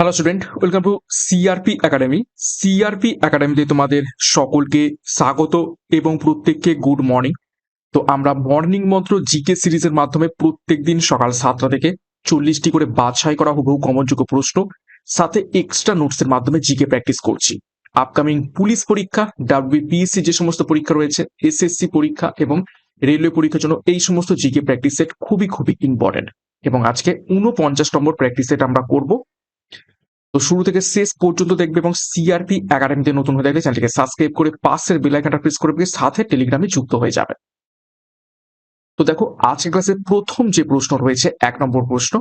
Hello student welcome to CRP academy CRP একাডেমিতে তোমাদের সকলকে স্বাগত এবং প্রত্যেককে গুড মর্নিং তো আমরা মর্নিং মন্ত্র জিকে সিরিজের মাধ্যমে প্রত্যেকদিন সকাল সাতটা থেকে চল্লিশটি করে বাছাই করা হুবহু কমনযোগ্য প্রশ্ন, সাথে এক্সট্রা নোটসের মাধ্যমে জিকে প্র্যাকটিস করছি। আপকামিং পুলিশ পরীক্ষা ডাব্লিউপিএসসি যে সমস্ত পরীক্ষা রয়েছে এসএসসি পরীক্ষা এবং রেলওয়ে পরীক্ষার জন্য এই সমস্ত জিকে প্র্যাকটিস সেট খুবই খুবই ইম্পর্টেন্ট এবং আজকে উনপঞ্চাশ নম্বর প্র্যাকটিস সেট আমরা করব। তো শুরু থেকে শেষ পর্যন্ত দেখবে এবং সিআরপি একাডেমিতে নতুন হয়ে থাকলে চ্যানেলটিকে সাবস্ক্রাইব করে পাশের বেল আইকনটা প্রেস করে সাথে টেলিগ্রামে যুক্ত হয়ে যাবে। তো দেখো, আজকের ক্লাসের প্রথম যে প্রশ্ন রয়েছে, এক নম্বর প্রশ্ন,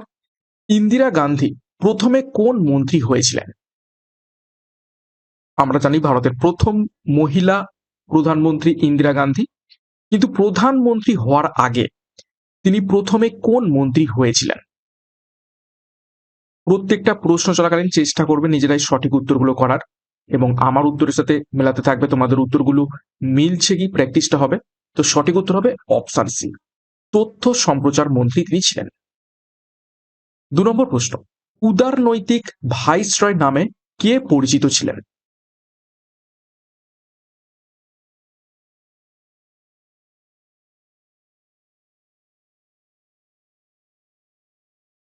ইন্দিরা গান্ধী প্রথমে কোন মন্ত্রী হয়েছিলেন? আমরা জানি ভারতের প্রথম মহিলা প্রধানমন্ত্রী ইন্দিরা গান্ধী, কিন্তু প্রধানমন্ত্রী হওয়ার আগে তিনি প্রথমে কোন মন্ত্রী হয়েছিলেন? প্রত্যেকটা প্রশ্ন চলাকালীন চেষ্টা করবে নিজেরাই সঠিক উত্তরগুলো করার এবং আমার উত্তরের সাথে মেলাতে থাকবে তোমাদের উত্তরগুলো মিলছে কি প্র্যাকটিসটা হবে। তো সঠিক উত্তর হবে অপশন সি তথ্য সম্প্রচার মন্ত্রী তিনি ছিলেন। দু নম্বর প্রশ্ন, উদারনৈতিক ভাইসরয় নামে কে পরিচিত ছিলেন?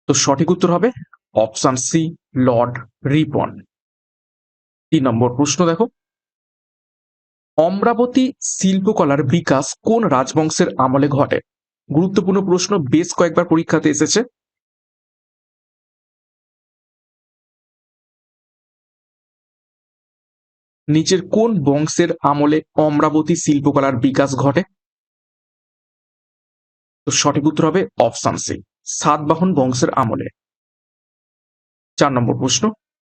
তো সঠিক উত্তর হবে অপশন সি, লর্ড রিপন। তিন নম্বর প্রশ্ন দেখো। অমরাবতী শিল্পকলার বিকাশ কোন রাজবংশের আমলে ঘটে? গুরুত্বপূর্ণ প্রশ্ন, বেশ কয়েকবার পরীক্ষাতে এসেছে। নিচের কোন বংশের আমলে অমরাবতী শিল্পকলার বিকাশ ঘটে? তো সঠিক উত্তর হবে অপশন সি, সাতবাহন বংশের আমলে। চার নম্বর প্রশ্ন,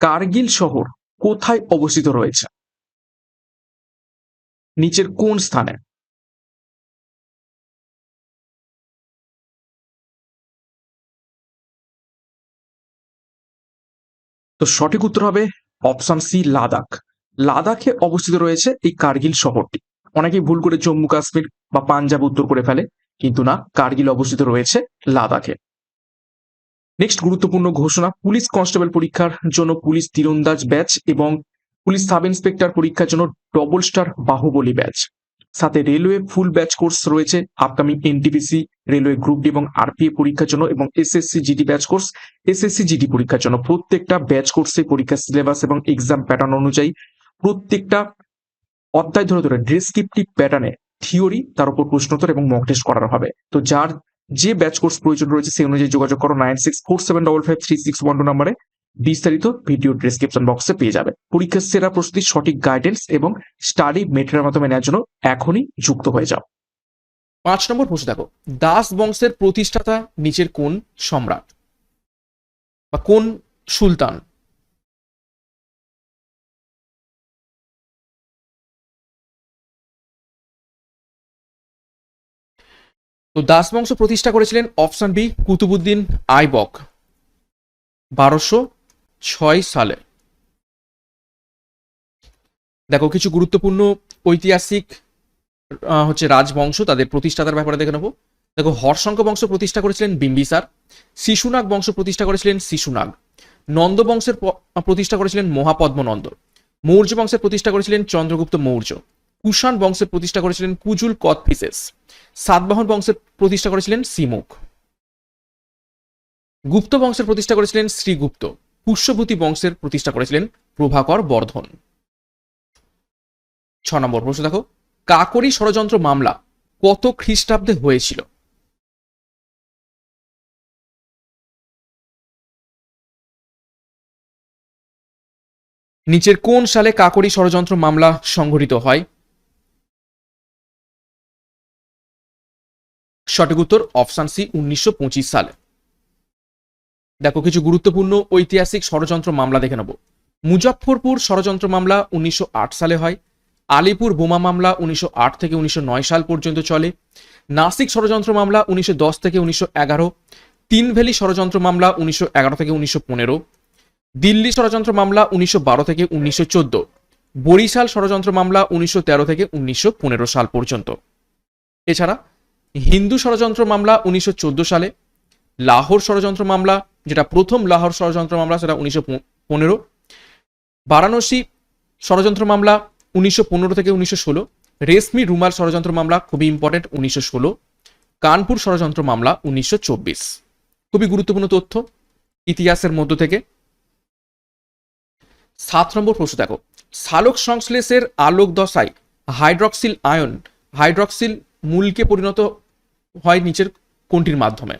কার্গিল শহর কোথায় অবস্থিত রয়েছে? নিচের কোন স্থানে? তো সঠিক উত্তর হবে অপশন সি, লাদাখ। লাদাখে অবস্থিত রয়েছে এই কার্গিল শহরটি। অনেকেই ভুল করে জম্মু কাশ্মীর বা পাঞ্জাব উত্তর করে ফেলে, কিন্তু না, কার্গিল অবস্থিত রয়েছে লাদাখে। নেক্সট গুরুত্বপূর্ণ ঘোষণা, পুলিশ কনস্টেবল পরীক্ষার জন্য পুলিশ তীরন্দাজ ব্যাচ এবং পুলিশ সাব ইন্সপেক্টর পরীক্ষার জন্য ডবল স্টার বাহুবলী ব্যাচ। সাথে রেলওয়ে ফুল ব্যাচ কোর্স রয়েছে, upcoming NTPC railway group D এবং আরপিএ পরীক্ষার জন্য এবং SSC GD batch course. SSC GD পরীক্ষার জন্য প্রত্যেকটা ব্যাচ কোর্সে পরীক্ষার সিলেবাস এবং এক্সাম প্যাটার্ন অনুযায়ী প্রত্যেকটা অধ্যায় ধরে ধরে ডেসক্রিপটিভ প্যাটার্নে থিওরি তার উপর প্রশ্নোত্তর এবং মক টেস্ট করানো হবে। তো যার যে ব্যাচ কোর্স প্রয়োজন রয়েছে, সেই অনুযায়ী যোগাযোগ করো nine six four seven double five three six one two নাম্বারে বিস্তারিত ভিডিও ডিসক্রিপশন বক্সে পেয়ে যাবে। পরীক্ষার সেরা প্রস্তুতি, সঠিক গাইডেন্স এবং স্টাডি মেটেরিয়াল মাধ্যমে নেওয়ার জন্য এখনই যুক্ত হয়ে যাও। পাঁচ নম্বর প্রশ্ন দেখো। দাস বংশের প্রতিষ্ঠাতা নিচের কোন সম্রাট? বা কোন সুলতান? তো দাস বংশ প্রতিষ্ঠা করেছিলেন অপশন বি কুতুবুদ্দিন আইবক, বারোশো ছয় সালে। দেখো, কিছু গুরুত্বপূর্ণ ঐতিহাসিক হচ্ছে রাজবংশ, তাদের প্রতিষ্ঠাতার ব্যাপারে দেখে নেব। দেখো হর্ষঙ্ক বংশ প্রতিষ্ঠা করেছিলেন বিম্বিসার, শিশুনাগ বংশ প্রতিষ্ঠা করেছিলেন শিশুনাগ, নন্দ বংশের প্রতিষ্ঠা করেছিলেন মহাপদ্মনন্দ, মৌর্য বংশের প্রতিষ্ঠা করেছিলেন চন্দ্রগুপ্ত মৌর্য। কুষাণ বংশের প্রতিষ্ঠা করেছিলেন কুজুল কথফিসেস সাতবাহন বংশের প্রতিষ্ঠা করেছিলেন সিমুখ গুপ্ত বংশের প্রতিষ্ঠা করেছিলেন শ্রীগুপ্ত। পুষ্যভূতি বংশের প্রতিষ্ঠা করেছিলেন প্রভাকর বর্ধন। ছ নম্বর প্রশ্ন দেখো, কাকরি ষড়যন্ত্র মামলা কত খ্রিস্টাব্দে হয়েছিল? নিচের কোন সালে কাকরি ষড়যন্ত্র মামলা সংঘটিত হয়? সঠিক উত্তর অপশন সি, উনিশশো পঁচিশ সালে। দেখো, কিছু গুরুত্বপূর্ণ ঐতিহাসিক ষড়যন্ত্র মামলা দেখে নেব। মুজফ্ফরপুর ষড়যন্ত্র মামলা উনিশশো আট সালে হয়। আলিপুর বোমা মামলা উনিশশো থেকে উনিশশো সাল পর্যন্ত চলে। নাসিক ষড়যন্ত্র মামলা উনিশশো দশ থেকে উনিশশো তিন ভ্যালি ষড়যন্ত্র মামলা উনিশশো এগারো থেকে উনিশশো পনেরো। দিল্লি ষড়যন্ত্র মামলা উনিশশো বারো থেকে উনিশশো চোদ্দ। বরিশাল ষড়যন্ত্র মামলা উনিশশো তেরো থেকে উনিশশো পনেরো সাল পর্যন্ত। এছাড়া হিন্দু ষড়যন্ত্র মামলা উনিশশো চোদ্দ সালে, লাহোর ষড়যন্ত্র মামলা, যেটা প্রথম লাহোর ষড়যন্ত্র মামলা সেটা উনিশশো পনেরো, বারাণসী ষড়যন্ত্র মামলা উনিশশো পনেরো থেকে উনিশশো ষোলো, রেশমি রুমাল ষড়যন্ত্র মামলা খুবই ইম্পর্টেন্ট উনিশশো ষোলো, কানপুর ষড়যন্ত্র মামলা উনিশশো চব্বিশ। খুবই গুরুত্বপূর্ণ তথ্য ইতিহাসের মধ্য থেকে। সাত নম্বর প্রশ্ন দেখো, সালোক সংশ্লেষের আলোক দশায় হাইড্রক্সিল আয়ন, হাইড্রক্সিল মূলকে পরিণত হয় নিচের কোনটির মাধ্যমে?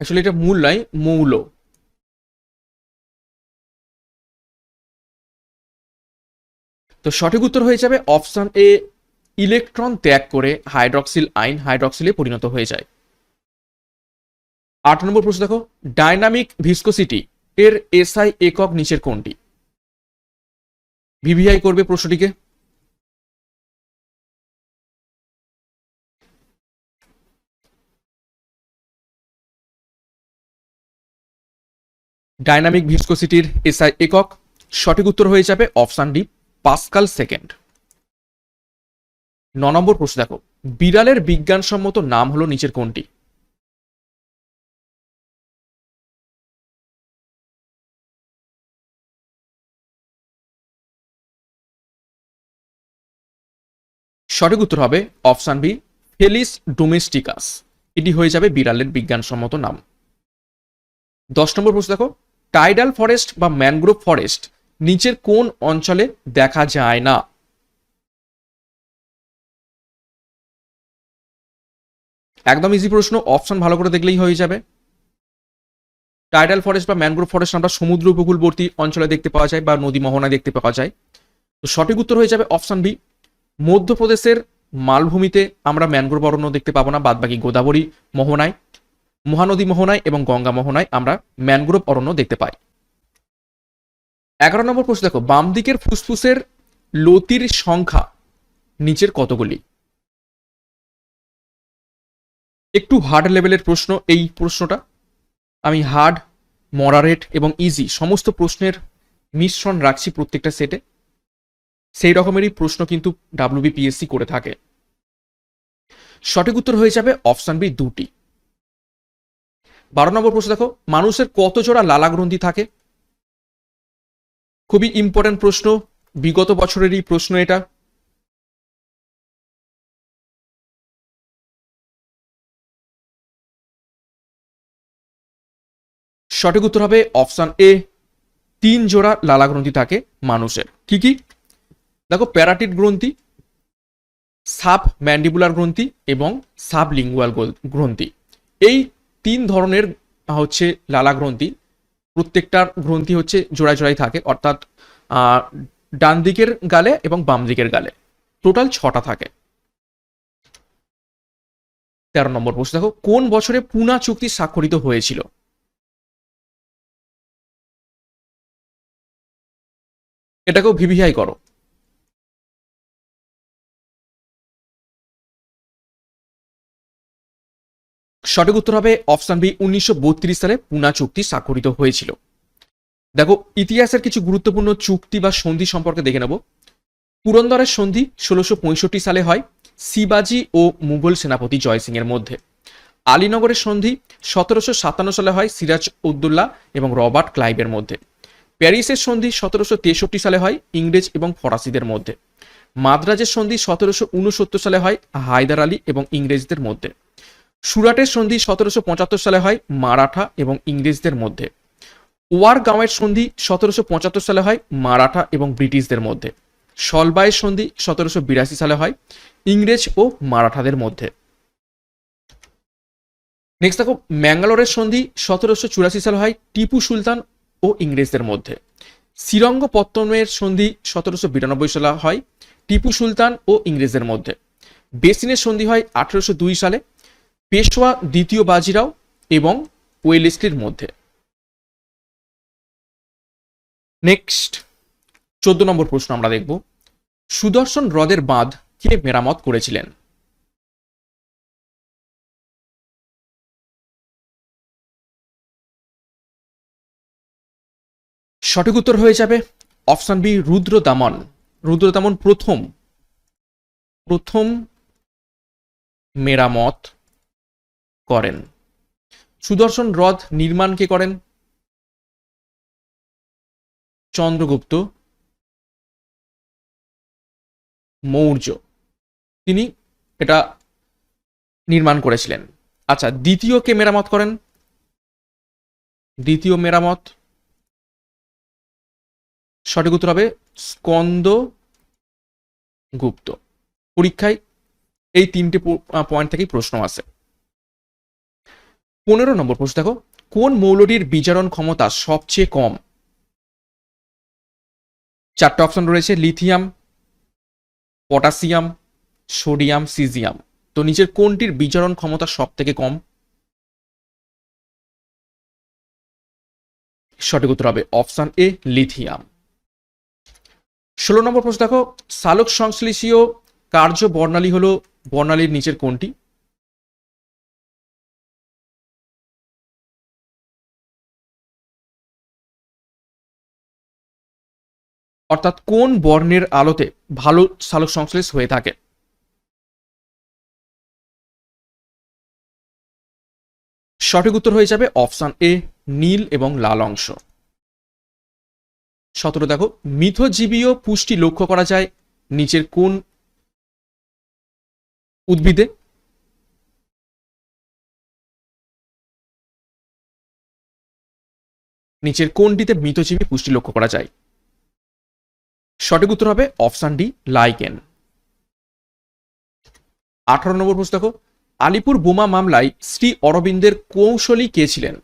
আসলে এটা মূল নয়, মৌল। তো সঠিক উত্তর হয়ে যাবে অপশন এ, ইলেকট্রন ত্যাগ করে হাইড্রক্সিল আইন হাইড্রক্সিলে পরিণত হয়ে যায়। আট নম্বর প্রশ্ন দেখো, ডাইনামিক ভিসকোসিটি এর এসআই একক নিচের কোনটি? ভিভিআই করবে প্রশ্নটিকে। ডাইনামিক ভিসকোসিটির এসআই একক, সঠিক উত্তর হয়ে যাবে অপশান ডি, পাস্কাল সেকেন্ড। ন নম্বর প্রশ্ন দেখো। বিড়ালের বিজ্ঞানসম্মত নাম হলো নিচের কোনটি? সঠিক উত্তর হবে অপশান বি, ফেলিস ডোমেস্টিকাস। এটি হয়ে যাবে বিড়ালের বিজ্ঞানসম্মত নাম। দশ নম্বর প্রশ্ন দেখো, টাইডাল ফরেস্ট বা ম্যানগ্রোভ ফরেস্ট নিচের কোন অঞ্চলে দেখা যায় না? একদম ইজি প্রশ্ন, অপশন ভালো করে দেখলেই হয়ে যাবে। টাইডাল ফরেস্ট বা ম্যানগ্রোভ ফরেস্ট আমরা সমুদ্র উপকূলবর্তী অঞ্চলে দেখতে পাওয়া যায় বা নদী মোহনায় দেখতে পাওয়া যায়। তো সঠিক উত্তর হয়ে যাবে অপশন বি মধ্যপ্রদেশের মালভূমিতে আমরা ম্যানগ্রোভ অরণ্য দেখতে পাবো না, বাদবাকি গোদাবরী মোহনায়, মহানদী মোহনায় এবং গঙ্গা মোহনায় আমরা ম্যানগ্রোভ অরণ্য দেখতে পাই। এগারো নম্বর প্রশ্ন দেখো, বাম দিকের ফুসফুসের লতির সংখ্যা নিচের কতগুলি? একটু হার্ড লেভেলের প্রশ্ন, এই প্রশ্নটা। আমি হার্ড মরারেট এবং ইজি সমস্ত প্রশ্নের মিশ্রণ রাখছি প্রত্যেকটা সেটে সেই রকমেরই প্রশ্ন কিন্তু ডাব্লিউবিপিএসসি করে থাকে। সঠিক উত্তর হয়ে যাবে অপশান বি দুটি। বারো নম্বর প্রশ্ন দেখো, মানুষের কত জোড়া লালা গ্রন্থি থাকে? খুবই ইম্পর্টেন্ট প্রশ্ন, বিগত বছরেরই প্রশ্ন এটা। সঠিক উত্তর হবে অপশান এ, তিন জোড়া লালা গ্রন্থি থাকে মানুষের। কি কি? দেখো, প্যারাটিড গ্রন্থি, সাব ম্যান্ডিবুলার গ্রন্থি এবং সাব লিঙ্গুয়াল গ্রন্থি। এই তিন ধরনের হচ্ছে লালা গ্রন্থি। প্রত্যেকটার গ্রন্থি হচ্ছে জোড়ায় জোড়ায় থাকে, অর্থাৎ ডান দিকের গালে এবং বাম দিকের গালে। টোটাল ছটা থাকে। তেরো নম্বর প্রশ্ন, দেখো, কোন বছরে পুনা চুক্তি স্বাক্ষরিত হয়েছিল? এটাকেও ভিভিআই করো। সঠিক উত্তর হবে অপশন বি, উনিশশো সালে পুনা চুক্তি স্বাক্ষরিত হয়েছিল। দেখো, ইতিহাসের কিছু গুরুত্বপূর্ণ চুক্তি বা সন্ধি সম্পর্কে দেখে নেব। পুরন্দরের সন্ধি ষোলোশো সালে হয় শিবাজি ও মুঘল সেনাপতি জয়সিং এর মধ্যে। আলীনগরের সন্ধি সতেরোশো সাতান্ন সালে হয় সিরাজ উদ্দৌল্লা এবং রবার্ট ক্লাইভের মধ্যে। প্যারিসের সন্ধি সতেরোশো তেষট্টি সালে হয় ইংরেজ এবং ফরাসিদের মধ্যে। মাদ্রাজের সন্ধি সতেরোশো উনসত্তর সালে হয় হায়দার আলী এবং ইংরেজদের মধ্যে। সুরাটের সন্ধি সতেরোশো পঁচাত্তর সালে হয় মারাঠা এবং ইংরেজদের মধ্যে। ওয়ারগাঁওয়ের সন্ধি সতেরোশো পঁচাত্তর সালে হয় মারাঠা এবং ব্রিটিশদের মধ্যে। সলবাইয়ের সন্ধি সতেরোশো বিরাশি সালে হয় ইংরেজ ও মারাঠাদের মধ্যে। নেক্সট দেখো, ম্যাঙ্গালোরের সন্ধি সতেরোশো চুরাশি সালে হয় টিপু সুলতান ও ইংরেজদের মধ্যে। শ্রীরঙ্গপত্তনের সন্ধি সতেরোশো বিরানব্বই সালে হয় টিপু সুলতান ও ইংরেজদের মধ্যে। বেসিনের সন্ধি হয় আঠেরোশো দুই সালে পেশোয়া দ্বিতীয় বাজিরাও এবং ওয়েলেস্লির মধ্যে। নেক্সট, চোদ্দ নম্বর প্রশ্ন আমরা দেখব। সুদর্শন হ্রদের বাঁধ কে মেরামত করেছিলেন? সঠিক উত্তর হয়ে যাবে অপশন বি রুদ্র দামন রুদ্র দামন প্রথম। প্রথম মেরামত করেন। সুদর্শন হ্রদ নির্মাণ কে করেন? চন্দ্রগুপ্ত, মৌর্য। তিনি এটা নির্মাণ করেছিলেন। আচ্ছা দ্বিতীয় কে মেরামত করেন? দ্বিতীয় মেরামত সঠিক উত্তর হবে স্কন্দ গুপ্ত পরীক্ষায় এই তিনটে পয়েন্ট থেকেই প্রশ্ন আসে। পনেরো নম্বর প্রশ্ন দেখো, কোন মৌলটির বিচারণ ক্ষমতা সবচেয়ে কম? চারটে অপশন রয়েছে লিথিয়াম পটাশিয়াম সোডিয়াম সিজিয়াম তো নিচের কোনটির বিচারণ ক্ষমতা সব থেকে কম? সঠিক উত্তর হবে অপশান এ লিথিয়াম ষোলো নম্বর প্রশ্ন দেখো সালোক সংশ্লেষীয় কার্য বর্ণালী হলো বর্ণালীর নিচের কোনটি? অর্থাৎ কোন বর্ণের আলোতে ভালো সালোক সংশ্লেষ হয়ে থাকে? সঠিক উত্তর হয়ে যাবে অপশন এ, নীল এবং লাল অংশ। সতেরো, দেখো, মিথজীবীয় পুষ্টি লক্ষ্য করা যায় নিচের কোন উদ্ভিদে? নিচের কোনটিতে মৃতজীবী পুষ্টি লক্ষ্য করা যায়? সঠিক উত্তর হবে অপশন ডি, লাইকেন। আঠারো নম্বর প্রশ্ন দেখো, আলিপুর বোমা মামলায় শ্রী অরবিন্দের কৌশলী কে ছিলেন?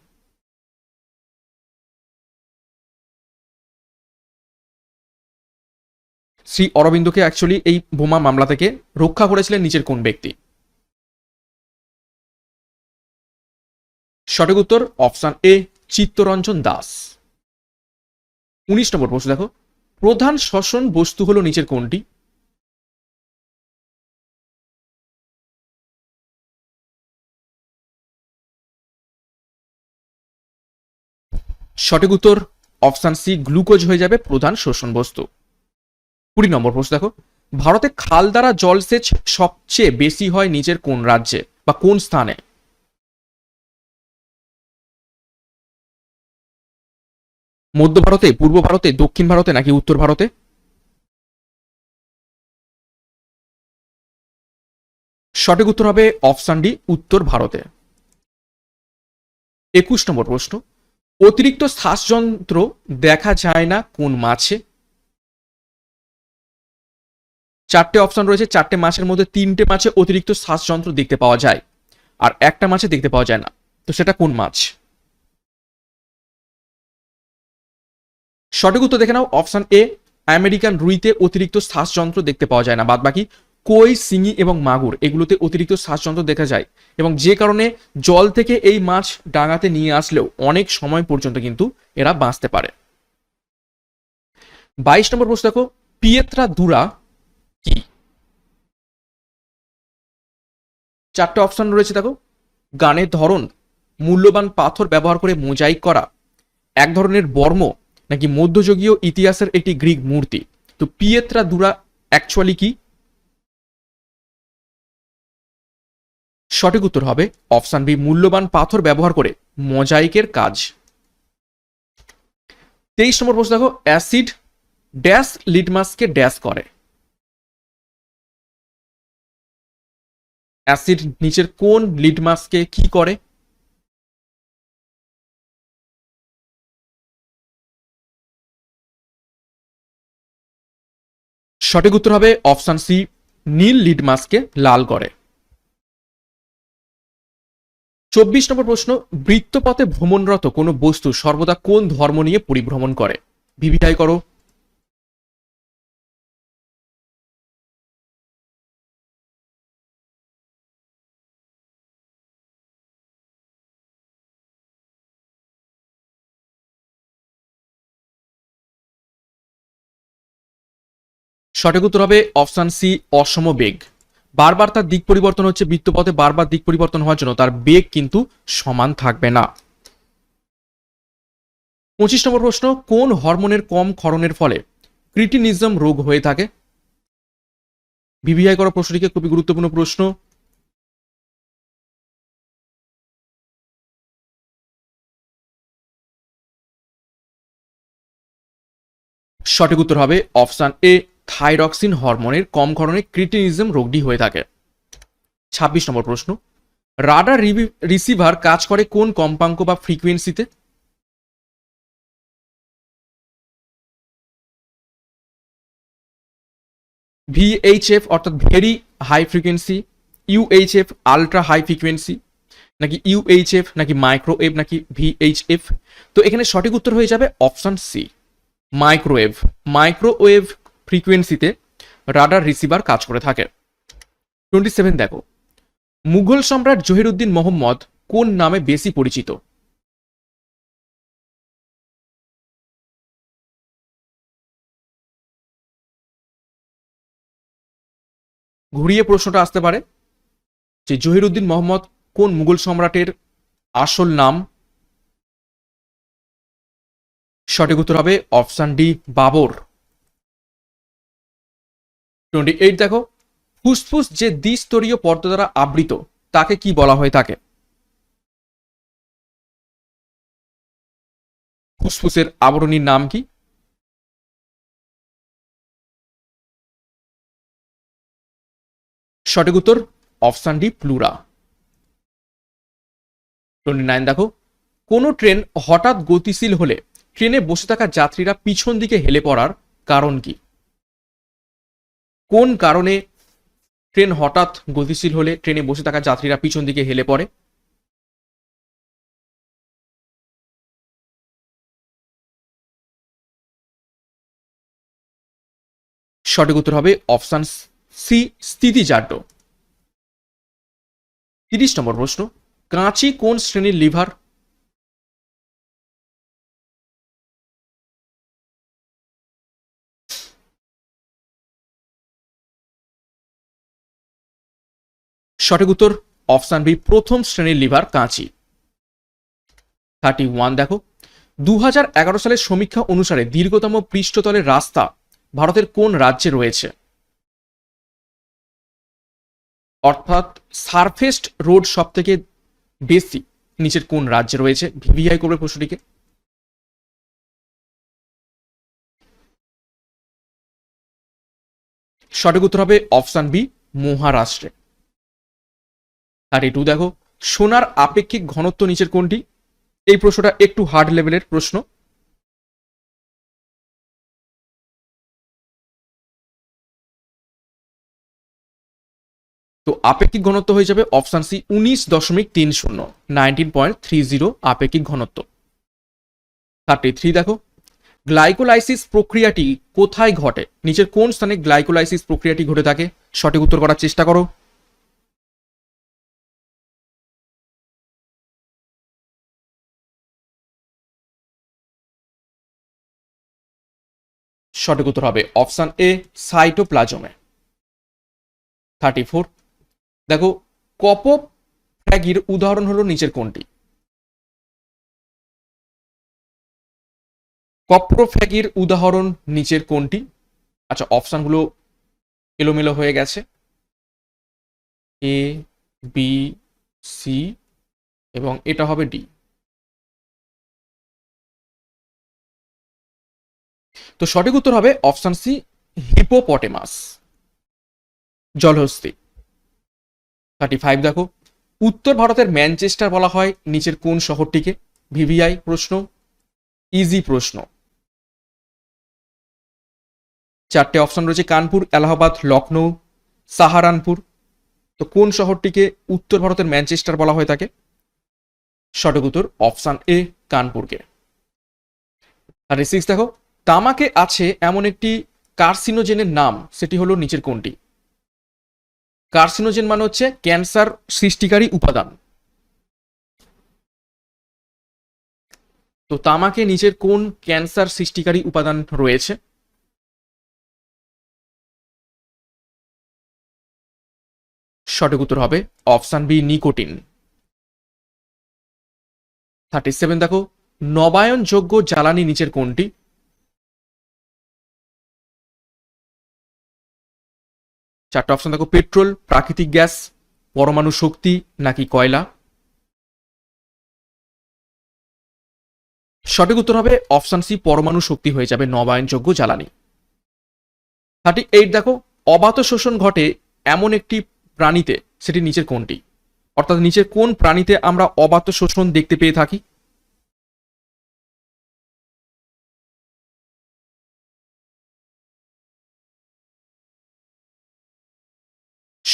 শ্রী অরবিন্দকে অ্যাকচুয়ালি এই বোমা মামলা থেকে রক্ষা করেছিলেন নিচের কোন ব্যক্তি? সঠিক উত্তর অপশন এ, চিত্তরঞ্জন দাস। উনিশ নম্বর প্রশ্ন দেখো প্রধান শ্বসন বস্তু হলো নিচের কোনটি? সঠিক উত্তর, অপশন সি, গ্লুকোজ হয়ে যাবে প্রধান শোষণ বস্তু। কুড়ি নম্বর প্রশ্ন দেখো। ভারতে খাল দ্বারা জলসেচ সবচেয়ে বেশি হয় নিজের কোন রাজ্যে বা কোন স্থানে? মধ্য ভারতে, পূর্ব ভারতে, দক্ষিণ ভারতে নাকি উত্তর ভারতে? সঠিক উত্তর হবে অপশন ডি, উত্তর ভারতে। একুশ নম্বর প্রশ্ন, অতিরিক্ত শ্বাসযন্ত্র দেখা যায় না কোন মাছে? চারটে অপশন রয়েছে, চারটে মাছের মধ্যে তিনটে মাছে অতিরিক্ত শ্বাসযন্ত্র দেখতে পাওয়া যায়, আর একটা মাছে দেখতে পাওয়া যায় না। তো সেটা কোন মাছ? সঠিক উত্তর দেখে নাও, অপশন এ, আমেরিকান রুইতে অতিরিক্ত শ্বাসযন্ত্র দেখতে পাওয়া যায় না। বাদ বাকি কই সিঙি এবং মাগুর, এগুলোতে অতিরিক্ত শ্বাসযন্ত্র দেখা যায়। এবং যে কারণে জল থেকে এই মাছ ডাঙাতে নিয়ে আসলেও অনেক সময় পর্যন্ত কিন্তু এরা বাঁচতে পারে। বাইশ নম্বর প্রশ্ন দেখো, পিয়েত্রা দুরা কি? চারটে অপশন রয়েছে দেখো। গানের ধরন, মূল্যবান পাথর ব্যবহার করে মোজাইক করা, এক ধরনের বর্ম নাকি মধ্যযুগীয় ইতিহাসের একটি গ্রিক মূর্তি? তো পিয়েত্রা দুরা অ্যাকচুয়ালি কি? সঠিক উত্তর হবে অপশন বি, মূল্যবান পাথর ব্যবহার করে মোজাইকের কাজ। তেইশ নম্বর প্রশ্ন দেখো, অ্যাসিড ড্যাশ লিটমাসকে ড্যাশ করে। অ্যাসিড নিচের কোন লিটমাসকে কি করে? সঠিক উত্তর হবে অপশান সি, নীল লিড মাস্ককে লাল করে। চব্বিশ নম্বর প্রশ্ন বৃত্তপথে ভ্রমণরত কোনো বস্তু সর্বদা কোন ধর্ম নিয়ে পরিভ্রমণ করে? ভিভিটাই করো। সঠিক উত্তর হবে অপশান সি, অসম বেগ। বারবার তার দিক পরিবর্তন হচ্ছে বৃত্তপথে, বারবার দিক পরিবর্তন হওয়ার জন্য তার বেগ কিন্তু সমান থাকবে না। পঁচিশ নম্বর প্রশ্ন, কোন হরমোনের কম ক্ষরণের ফলে ক্রিটিনিজম রোগ হয়ে থাকে? ভিভিআই করা প্রশ্নটিকে খুবই গুরুত্বপূর্ণ প্রশ্ন। সঠিক উত্তর হবে অপশান এ থাইরক্সিন হরমোনের কম ক্ষরণে ক্রিটিনিজম রোগটি হয়ে থাকে। ছাব্বিশ নম্বর প্রশ্ন, রাডার রিসিভার কাজ করে কোন কম্পাঙ্ক বা ফ্রিকোয়েন্সিতে? ভিএইচএফ অর্থাৎ very high frequency, UHF ultra high frequency, নাকি ইউএইচএফ, নাকি মাইক্রোওয়েভ, নাকি ভিএইচএফ? তো এখানে সঠিক উত্তর হয়ে যাবে অপশন সি, মাইক্রোওয়েভ। মাইক্রোওয়েভ ফ্রিকোয়েন্সিতে রাডার রিসিভার কাজ করে থাকে। টোয়েন্টি সেভেন দেখো। মুঘল সম্রাট জহিরুদ্দিন মোহাম্মদ কোন নামে বেশি পরিচিত? ঘুরিয়ে প্রশ্নটা আসতে পারে যে জহিরুদ্দিন মোহাম্মদ কোন মুঘল সম্রাটের আসল নাম? সঠিক উত্তর হবে option D, Babur. Twenty eight দেখো, ফুসফুস যে দ্বিস্তরীয় পর্দা দ্বারা আবৃত, তাকে কি বলা হয় তাকে? ফুসফুসের আবরণীর নাম কি? সঠিক উত্তর, option D, pleura. Twenty nine দেখো, কোনো ট্রেন হঠাৎ গতিশীল হলে ট্রেনে বসে থাকা যাত্রীরা পিছন দিকে হেলে পড়ার কারণ কি? কোন কারণে ট্রেন হঠাৎ গতিশীল হলে ট্রেনে বসে থাকা যাত্রীরা পিছন দিকে হেলে পড়ে? সঠিক উত্তর হবে অপশান সি স্থিতিজাড্য তিরিশ নম্বর প্রশ্ন, কাঁচি কোন শ্রেণির লিভার সঠিক উত্তর, অপশান বি, প্রথম শ্রেণির লিভার কাঁচি। থার্টি ওয়ান, দেখো। দু হাজার এগারো সালের সমীক্ষা অনুসারে দীর্ঘতম পৃষ্ঠতলের রাস্তা ভারতের কোন রাজ্যে রয়েছে? অর্থাৎ সারফেস্ট রোড সব থেকে বেশি নিচের কোন রাজ্যে রয়েছে? ভিভিআই করবে প্রশ্নটিকে। সঠিক উত্তর হবে অপশান বি, মহারাষ্ট্রে। থার্টি টু দেখো, সোনার আপেক্ষিক ঘনত্ব নিচের কোনটি? এই প্রশ্নটা একটু হার্ড লেভেলের প্রশ্ন। তো আপেক্ষিক ঘনত্ব হয়ে যাবে অপশান সি উনিশ দশমিক তিন শূন্য নাইনটিন পয়েন্ট থ্রি জিরো আপেক্ষিক ঘনত্ব। থার্টি থ্রি দেখো। গ্লাইকোলাইসিস প্রক্রিয়াটি কোথায় ঘটে? নিচের কোন স্থানে গ্লাইকোলাইসিস প্রক্রিয়াটি ঘটে থাকে? সঠিক উত্তর করার চেষ্টা করো। সঠিক উত্তর হবে অপশান এ, সাইটোপ্লাজমে। থার্টি ফোর, দেখো কপোফ্র্যাগির উদাহরণ হলো নিচের কোনটি? কপ্রোফ্যাগির উদাহরণ নিচের কোনটি? আচ্ছা অপশানগুলো এলোমেলো হয়ে গেছে। এ, বি, সি এবং এটা হবে ডি। তো সঠিক উত্তর হবে অপশান সি, হিপোপটেমাস। জলহস্তি। থার্টি ফাইভ দেখো। উত্তর ভারতের ম্যানচেস্টার বলা হয়, নিচের কোন শহরটিকে? ভিভিআই প্রশ্ন ইজি প্রশ্ন। চারটে অপশন রয়েছে, কানপুর, এলাহাবাদ, লখনৌ, সাহারানপুর। তো কোন শহরটিকে উত্তর ভারতের ম্যানচেস্টার বলা হয় তাকে? সঠিক উত্তর অপশান এ, কানপুরকে। আর সিক্স দেখো। তামাকে আছে এমন একটি কার্সিনোজেনের নাম, সেটি হলো নিচের কোনটি? কার্সিনোজেন মানে হচ্ছে ক্যান্সার সৃষ্টিকারী উপাদান। তো তামাকে নিচের কোন ক্যান্সার সৃষ্টিকারী উপাদান রয়েছে? সঠিক উত্তর হবে option B, nicotine. Thirty seven, দেখো, নবায়নযোগ্য জ্বালানি নিচের কোনটি? চারটা অপশন দেখো পেট্রোল প্রাকৃতিক গ্যাস পরমাণু শক্তি, নাকি কয়লা? সঠিক উত্তর হবে অপশন সি পরমাণু শক্তি হয়ে যাবে নবায়নযোগ্য জ্বালানি। থার্টি এইট দেখো, অবাত শোষণ ঘটে এমন একটি প্রাণীতে, সেটি নিচের কোনটি? অর্থাৎ নিচের কোন প্রাণীতে আমরা অবাত শোষণ দেখতে পেয়ে থাকি?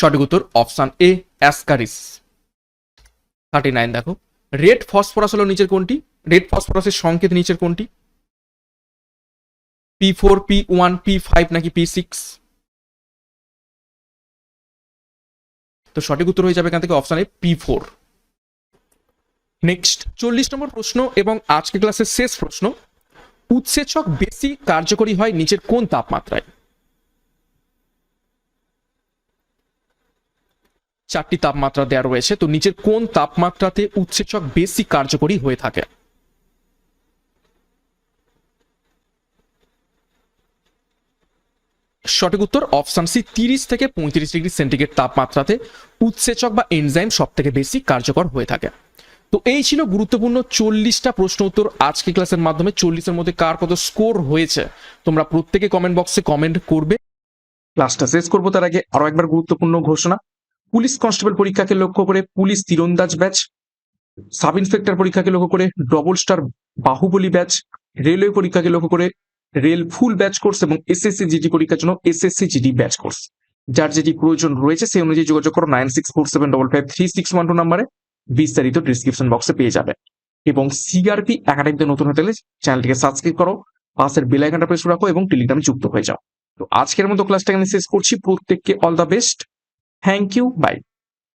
সঠিক উত্তর option A ascaris thirty nine দেখো। রেড ফসফরাস হলো নিচের কোনটি? রেড ফসফরাসের সংকেত নিচের কোনটি? P four P one P five নাকি পি সিক্স তো সঠিক উত্তর হয়ে যাবে এখান থেকে option A P four next চল্লিশ নম্বর প্রশ্ন এবং আজকে ক্লাসের শেষ প্রশ্ন। উৎসেচক বেশি কার্যকরী হয় নিচের কোন তাপমাত্রায়? চারটি তাপমাত্রা দেওয়া রয়েছে। তো নিচের কোন তাপমাত্রাতে উৎসেচক বেশি কার্যকরী হয়ে থাকে? সঠিক উত্তর অপশন সি, তিরিশ থেকে পঁয়ত্রিশ ডিগ্রি সেন্টিগ্রেড তাপমাত্রাতে উৎসেচক বা এনজাইম সব থেকে বেশি কার্যকর হয়ে থাকে। তো এই ছিল গুরুত্বপূর্ণ চল্লিশটা প্রশ্ন উত্তর আজকে ক্লাসের মাধ্যমে। চল্লিশের মধ্যে কার কত স্কোর হয়েছে? তোমরা প্রত্যেকে কমেন্ট বক্সে কমেন্ট করবে। ক্লাসটা শেষ করব, তার আগে আরও একবার গুরুত্বপূর্ণ ঘোষণা। পুলিশ কনস্টেবল পরীক্ষাকে লক্ষ্য করে পুলিশ তীরন্দাজ ব্যাচ, সাব ইন্সপেক্টর পরীক্ষাকে লক্ষ্য করে double star Bahubali batch, railway পরীক্ষাকে লক্ষ্য করে রেল ফুল ব্যাচ কোর্স এবং এসএসসি জিডি পরীক্ষার জন্য এসএসসি জিডি ব্যাচ কোর্স। যার যেটি প্রয়োজন রয়েছে সেই অনুযায়ী যোগাযোগ করো nine six four seven double five three six one two নাম্বারে। বিস্তারিত ডিসক্রিপশন বক্সে পেয়ে যাবে। এবং সিআরপি একাডেমিতে নতুন হতে হলে চ্যানেলটিকে সাবস্ক্রাইব করো, পাশের বেল আইকনটা প্রেস রাখো এবং টেলিগ্রামে যুক্ত হয়ে যাও। তো আজকের মতো ক্লাসটা এখানে শেষ করছি। প্রত্যেককে all the best Thank you. Bye.